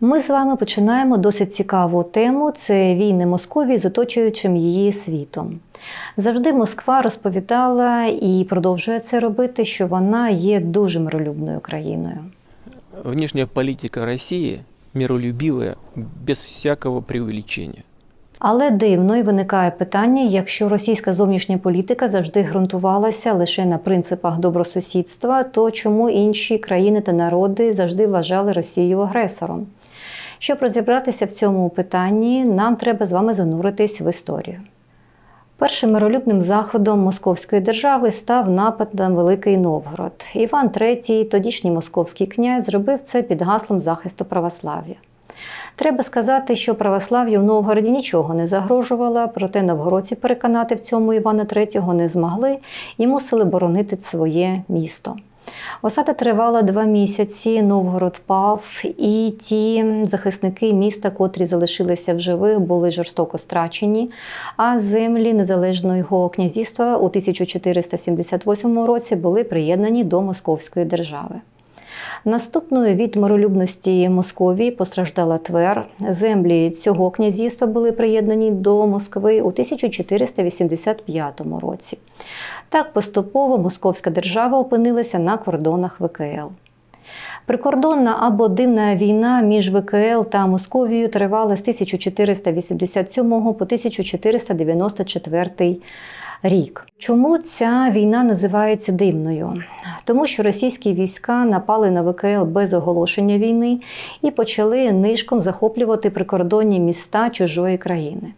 Ми з вами починаємо досить цікаву тему це війни Московії з оточуючим її світом. Завжди Москва розповідала і продовжує це робити, що вона є дуже миролюбною країною. Внешняя политика России миролюбивая, без всякого преувеличения. Але дивно і виникає питання, якщо російська зовнішня політика завжди ґрунтувалася лише на принципах добросусідства, то чому інші країни та народи завжди вважали Росію агресором? Щоб розібратися в цьому питанні, нам треба з вами зануритись в історію. Першим миролюбним заходом Московської держави став напад на Великий Новгород. Іван III, тодішній московський князь, зробив це під гаслом захисту православ'я. Треба сказати, що православ'ю в Новгороді нічого не загрожувало, проте новгородці переконати в цьому Івана III не змогли і мусили боронити своє місто. Осада тривала два місяці, Новгород пав, і ті захисники міста, котрі залишилися в живих, були жорстоко страчені. А землі незалежного князівства у 1478 році були приєднані до Московської держави. Наступною від миролюбності Московії постраждала Твер. Землі цього князівства були приєднані до Москви у 1485 році. Так поступово Московська держава опинилася на кордонах ВКЛ. Прикордонна або дивна війна між ВКЛ та Московією тривала з 1487 по 1494 рік. Чому ця війна називається дивною? Тому що російські війська напали на ВКЛ без оголошення війни і почали нишком захоплювати прикордонні міста чужої країни.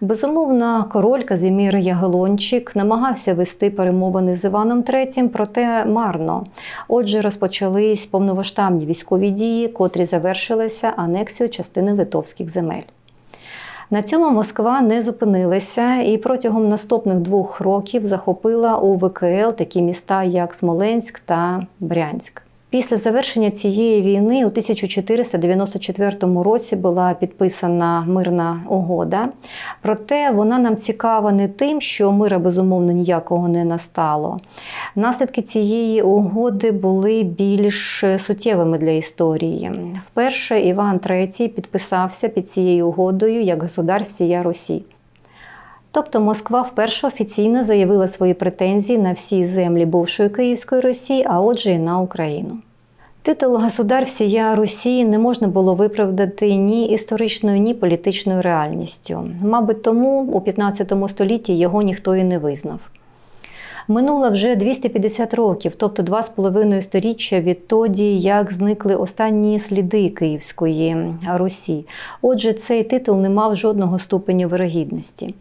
Безумовно, король Казимір Ягелончик намагався вести перемовини з Іваном III, проте марно. Отже, розпочались повноваштабні військові дії, котрі завершилися анексією частини литовських земель. На цьому Москва не зупинилася і протягом наступних двох років захопила у ВКЛ такі міста, як Смоленськ та Брянськ. Після завершення цієї війни у 1494 році була підписана мирна угода. Проте вона нам цікава не тим, що мира безумовно ніякого не настало. Наслідки цієї угоди були більш суттєвими для історії. Вперше Іван III підписався під цією угодою як государ всія Русі. Тобто Москва вперше офіційно заявила свої претензії на всі землі бувшої Київської Росії, а отже, і на Україну. Титул Государ всія Росії не можна було виправдати ні історичною, ні політичною реальністю. Мабуть, тому у 15 столітті його ніхто і не визнав. Минуло вже 250 років, тобто два з половиною сторіччя відтоді, як зникли останні сліди Київської Русі. Отже, цей титул не мав жодного ступеню вирогідності.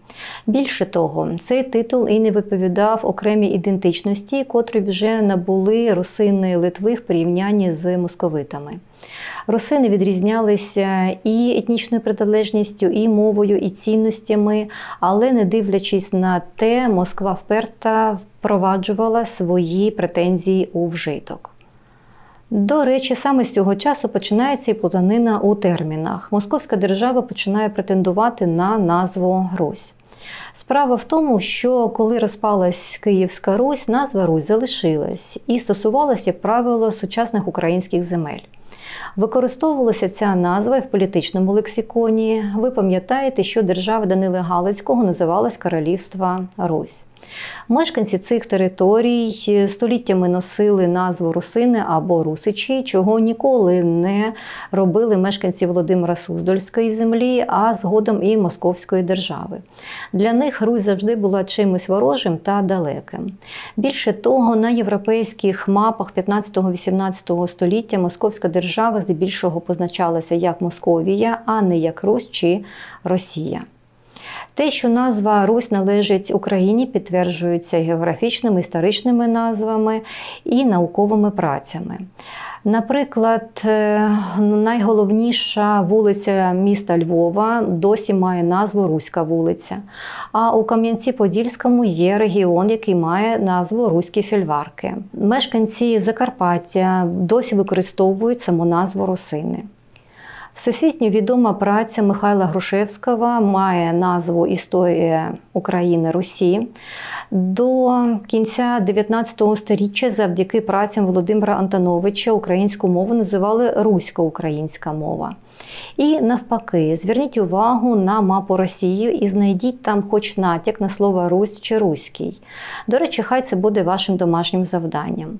Більше того, цей титул і не виповідав окремій ідентичності, котрі вже набули русини Литви в порівнянні з московитами. Русини відрізнялися і етнічною приналежністю, і мовою, і цінностями, але не дивлячись на те, Москва вперта впроваджувала свої претензії у вжиток. До речі, саме з цього часу починається і плутанина у термінах. Московська держава починає претендувати на назву Русь. Справа в тому, що коли розпалась Київська Русь, назва Русь залишилась і стосувалася, як правило, сучасних українських земель. Використовувалася ця назва і в політичному лексиконі. Ви пам'ятаєте, що держава Данили Галицького називалась Королівства Русь. Мешканці цих територій століттями носили назву Русини або Русичі, чого ніколи не робили мешканці Володимира Суздальської землі, а згодом і Московської держави. Для них Русь завжди була чимось ворожим та далеким. Більше того, на європейських мапах 15-18 століття Московська держава здебільшого позначалася як Московія, а не як Русь чи Росія. Те, що назва Русь належить Україні, підтверджується географічними, історичними назвами і науковими працями. Наприклад, е, найголовніша вулиця міста Львова досі має назву Руська вулиця. А у Кам'янці-Подільському є регіон, який має назву Руські фільварки. Мешканці Закарпаття досі використовують саму назву Русини. Всесвітньо відома праця Михайла Грушевського має назву Історія України Русі. До кінця 19 століття завдяки працям Володимира Антоновича українську мову називали русько-українська мова. І навпаки, зверніть увагу на мапу Росії і знайдіть там хоч натяк на слово Русь чи Руський. До речі, хай це буде вашим домашнім завданням.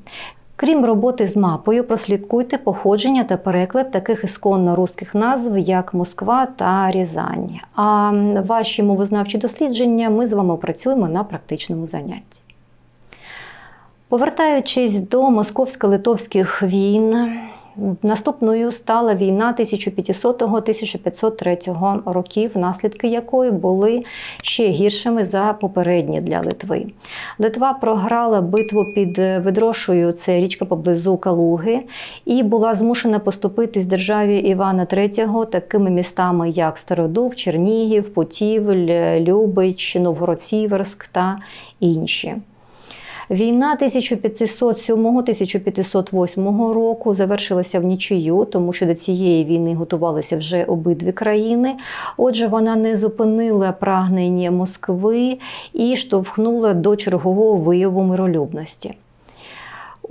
Крім роботи з мапою, прослідкуйте походження та переклад таких ісконно руських назв, як Москва та Рязань. А ваші мовознавчі дослідження ми з вами опрацюємо на практичному занятті. Повертаючись до московсько-литовських війн, наступною стала війна 1500-1503 років, наслідки якої були ще гіршими за попередні для Литви. Литва програла битву під Ведрошою, це річка поблизу Калуги, і була змушена поступитись державі Івана III такими містами, як Стародуб, Чернігів, Путівль, Любич, Новгород-Сіверськ та інші. Війна 1507-1508 року завершилася в нічию, тому що до цієї війни готувалися вже обидві країни. Отже, вона не зупинила прагнення Москви і штовхнула до чергового вияву миролюбності.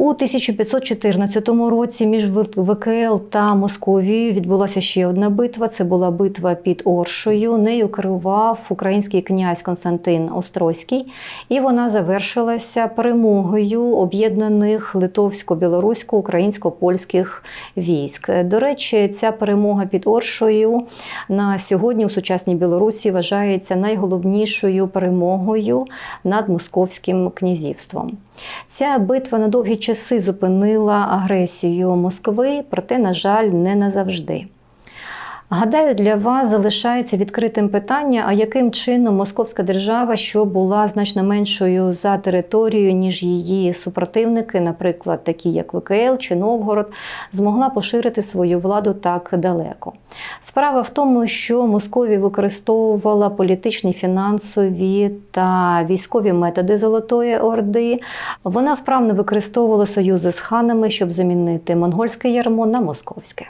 У 1514 році між ВКЛ та Московією відбулася ще одна битва. Це була битва під Оршою. Нею керував український князь Константин Острозький, і вона завершилася перемогою об'єднаних литовсько-білорусько-українсько-польських військ. До речі, ця перемога під Оршою на сьогодні у сучасній Білорусі вважається найголовнішою перемогою над московським князівством. Ця битва на довгі часи зупинила агресію Москви, проте, на жаль, не назавжди. Гадаю, для вас залишається відкритим питання, а яким чином Московська держава, що була значно меншою за територією, ніж її супротивники, наприклад, такі як ВКЛ чи Новгород, змогла поширити свою владу так далеко. Справа в тому, що Московія використовувала політичні, фінансові та військові методи Золотої Орди. Вона вправно використовувала союзи з ханами, щоб замінити монгольське ярмо на московське.